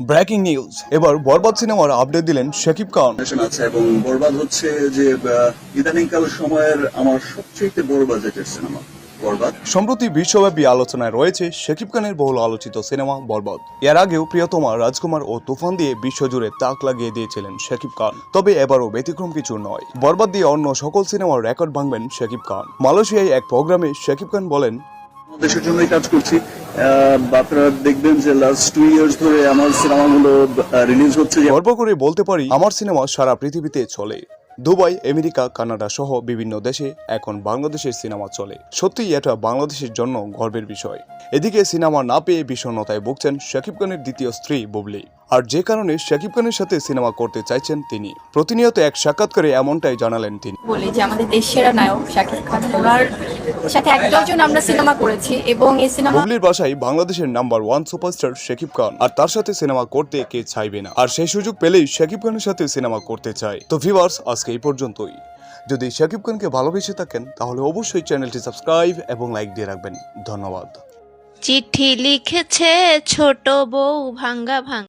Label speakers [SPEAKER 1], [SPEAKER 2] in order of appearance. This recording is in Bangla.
[SPEAKER 1] Breaking news. এবার বরবাদ সিনেমার আপডেট দিলেন শাকিব খান।
[SPEAKER 2] আছে এবং বরবাদ হচ্ছে যে ইদানিংকাল সময়ের আমার সবচেয়ে বড় বাজেটের সিনেমা বরবাদ।
[SPEAKER 1] সম্প্রতি বিশ্বব্যাপী আলোচনায় রয়েছে শাকিব খানের বহুল আলোচিত সিনেমা বরবাদ। এর আগেও প্রিয়তমা রাজকুমার ও তুফান দিয়ে বিশ্বজুড়ে তাক লাগিয়ে দিয়েছিলেন শাকিব খান। তবে এবারও ব্যতিক্রম কিছু নয়। বরবাদ দিয়ে অন্য সকল সিনেমার রেকর্ড ভাঙবেন শাকিব খান। মালয়েশিয়ায় এক প্রোগ্রামে শাকিব খান বলেন
[SPEAKER 2] দেশের জন্যই কাজ করছি। আপনারা দেখবেন যে লাস্ট টু ইয়ার্স ধরে আমার সিনেমাগুলো রিলিজ হচ্ছে
[SPEAKER 1] গর্ব করে বলতে পারি আমার সিনেমা সারা পৃথিবীতে চলে। দুবাই আমেরিকা কানাডা সহ বিভিন্ন দেশে এখন বাংলাদেশের সিনেমা চলে। সত্যিই এটা বাংলাদেশের জন্য গর্বের বিষয়। এদিকে সিনেমা না পেয়ে বিষণ্ণতায় ভুগছেন শাকিব খানের দ্বিতীয় স্ত্রী বুবলি। আর যে কারণে শাকিব খানের সাথে সিনেমা করতে চাইছেন তিনি। প্রতিনিয়ত এক সাক্ষাৎকারে এমনটাই জানালেন তিনি।
[SPEAKER 3] বলি যে আমাদের দেশ সেরা নায়ক শাকিব খান ওনার সাথে এক ডজন আমরা সিনেমা করেছি এবং এই সিনেমা
[SPEAKER 1] বুবলির বাসায় বাংলাদেশের number one superstar Shakib Khan আর তার সাথে সিনেমা করতে কে চাইবে না? আর সেই সুযোগ পেলেই শাকিব খানের সাথে সিনেমা করতে চায়। তো ভিভার্স আজকে এই পর্যন্তই। যদি শাকিব খানকে ভালোবেসে থাকেন তাহলে অবশ্যই চ্যানেলটি সাবস্ক্রাইব এবং লাইক দিয়ে রাখবেন। ধন্যবাদ।
[SPEAKER 4] চিঠি লিখেছে ছোট বউ ভাঙ্গা ভাঙ্গা।